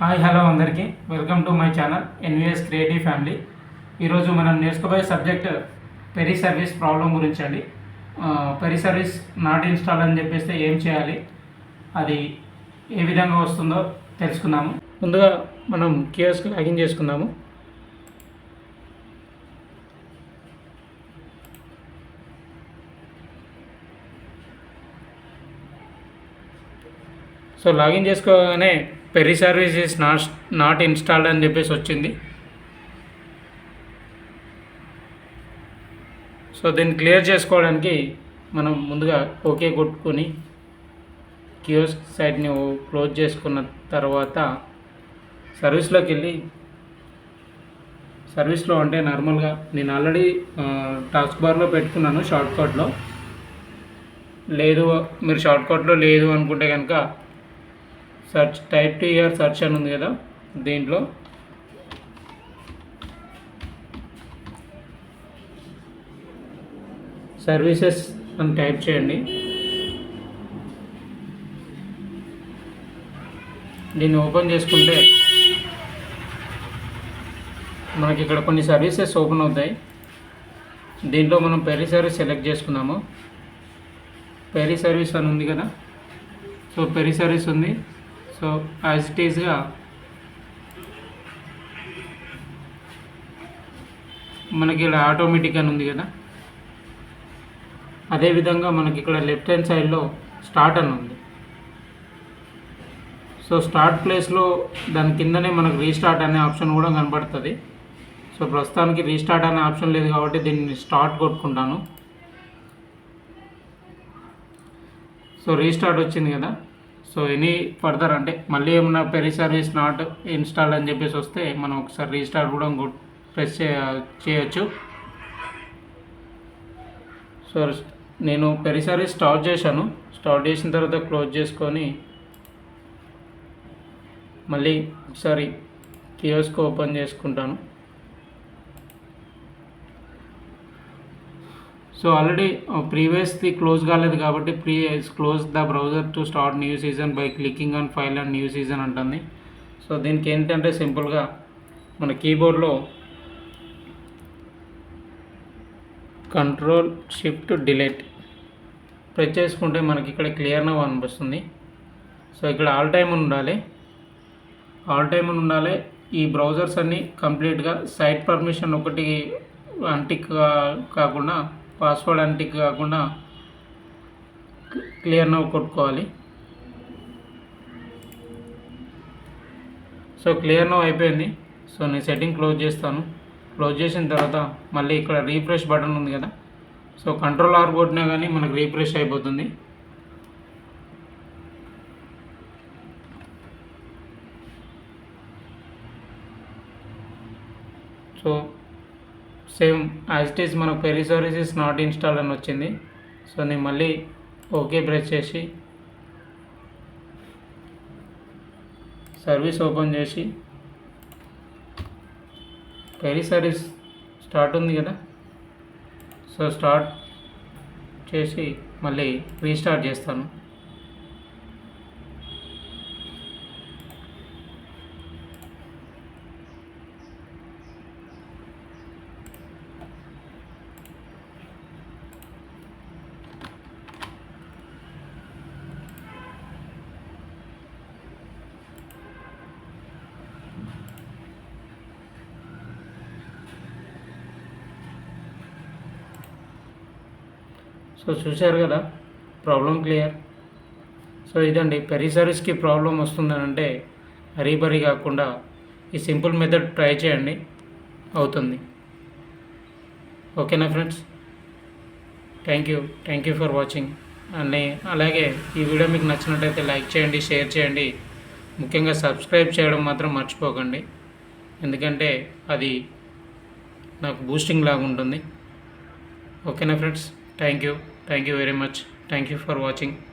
Hi hello అందరికీ. Welcome to my channel NVS creative family. ఈరోజు మనం నేర్చుకోబోయే సబ్జెక్ట్ పెరి సర్వీస్ ప్రాబ్లం గురించి అండి. పెరి సర్వీస్ నాట్ ఇన్స్టాల్ అని చెప్పేస్తే ఏం చేయాలి? అది ఏ విధంగా వస్తుందో తెలుసుకుందాము ముందుగా మనం కియోస్కి లాగిన్ చేసుకుందాము. So login చేసుకోగానే peri service is not not installed అని చెప్పేసి వచ్చింది. సో దీన్ని క్లియర్ చేసుకోవడానికి మనం ముందుగా ఓకే కొట్టుకొని కియోస్ సైట్ని క్లోజ్ చేసుకున్న తర్వాత సర్వీస్లోకి వెళ్ళి సర్వీస్లో అంటే నార్మల్గా నేను ఆల్రెడీ టాస్క్ బార్లో పెట్టుకున్నాను షార్ట్కట్లో లేదు మీరు షార్ట్కట్లో లేదు అనుకుంటే కనుక search type to here search అని ఉంది కదా దీంట్లో. సర్వీసెస్ అని టైప్ చేయండి. దీన్ని ఓపెన్ చేసుకుంటే మనకి ఇక్కడ కొన్ని సర్వీసెస్ ఓపెన్ అవుతాయి. దీంట్లో మనం పెరి సర్వీస్ సెలెక్ట్ చేసుకున్నాము పెరీ సర్వీస్ అని ఉంది కదా. సో పెరి సర్వీస్ ఉంది. సో యాజ్ ఇట్ ఈస్గా మనకి ఇలా ఆటోమేటిక్ అని ఉంది కదా? అదేవిధంగా మనకి ఇక్కడ లెఫ్ట్ హ్యాండ్ సైడ్లో స్టార్ట్ అని ఉంది. సో స్టార్ట్ ప్లేస్లో దాని కిందనే మనకు రీస్టార్ట్ అనే ఆప్షన్ కూడా కనబడుతుంది. సో ప్రస్తుతానికి రీస్టార్ట్ అనే ఆప్షన్ లేదు కాబట్టి దీన్ని స్టార్ట్ కొట్టుకుంటాను. సో రీస్టార్ట్ వచ్చింది కదా? సో ఎనీ ఫర్దర్ అంటే మళ్ళీ ఏమన్నా పెరి సర్వీస్ నాట్ ఇన్స్టాల్ అని చెప్పేసి వస్తే మనం ఒకసారి రీస్టార్ట్ కూడా ప్రెస్ చేయొచ్చు. సో నేను పెరి సర్వీస్ స్టార్ట్ చేశాను. స్టార్ట్ చేసిన తర్వాత క్లోజ్ చేసుకొని మళ్ళీ ఒకసారి కియోస్క్ ఓపెన్ చేసుకుంటాను. సో ఆల్రెడీ ప్రీవియస్ది క్లోజ్ కాలేదు కాబట్టి pre close the browser to start new session by clicking on file and new session అంటుంది. సో దీనికి ఏంటంటే సింపుల్గా మన కీబోర్డ్లో కంట్రోల్ షిఫ్ట్ డిలీట్ ప్రెస్ చేసుకుంటే మనకి ఇక్కడ క్లియర్ నవ్ అనిపిస్తుంది. సో ఇక్కడ ఆల్ టైమ్ ఉండాలి. ఆల్ టైమ్ ఉండాలి. ఈ బ్రౌజర్స్ అన్నీ కంప్లీట్గా సైట్ పర్మిషన్ ఒకటి అంటిక్ కాకుండా పాస్వర్డ్ అంటే కాకుండా క్లియర్ నవ్ కొట్టుకోవాలి. సో క్లియర్ నవ్ అయిపోయింది. సో నేను సెట్టింగ్ క్లోజ్ చేస్తాను. క్లోజ్ చేసిన తర్వాత మళ్ళీ ఇక్కడ రీఫ్రెష్ బటన్ ఉంది కదా. సో కంట్రోల్ ఆర్ కొట్టినా కానీ మనకు రీఫ్రెష్ అయిపోతుంది. So same as it is మనకు పెరీ సర్వీసెస్ నాట్ ఇన్స్టాల్ అని వచ్చింది. సో నేను మళ్ళీ ఓకే ప్రెస్ చేసి సర్వీస్ ఓపెన్ చేసి పెరి సర్వీస్ స్టార్ట్ ఉంది కదా. సో స్టార్ట్ చేసి మళ్ళీ రీస్టార్ట్ చేస్తాను. సో చూశారు కదా ప్రాబ్లం క్లియర్ సో ఇదండి పెరీ సర్వీస్కి ప్రాబ్లం వస్తుందనంటే హరీబరీ కాకుండా ఈ సింపుల్ మెథడ్ ట్రై చేయండి అవుతుంది. ఓకేనా friends? Thank you thank you for watching అన్నీ అలాగే ఈ వీడియో మీకు నచ్చినట్టయితే లైక్ చేయండి షేర్ చేయండి. ముఖ్యంగా సబ్స్క్రైబ్ చేయడం మాత్రం మర్చిపోకండి. ఎందుకంటే అది నాకు బూస్టింగ్ లాగా ఉంటుంది. ఓకేనా friends? Thank you. Thank you very much. Thank you for watching.